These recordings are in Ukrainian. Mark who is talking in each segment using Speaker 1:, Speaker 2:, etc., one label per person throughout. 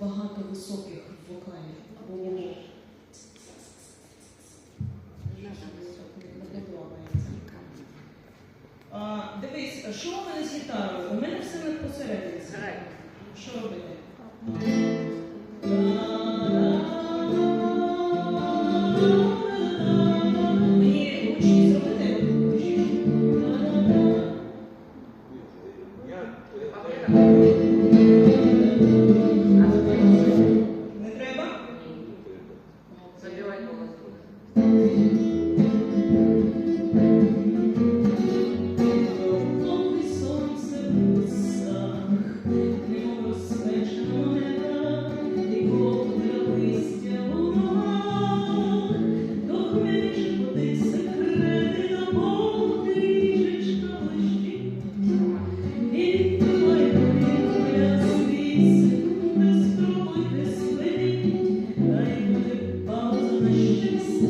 Speaker 1: багато високих вокалів. Або мені не подобається. А, дивись, що у мене з гітарою? У мене все не посередині. Що робити? Мені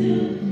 Speaker 1: 嗯。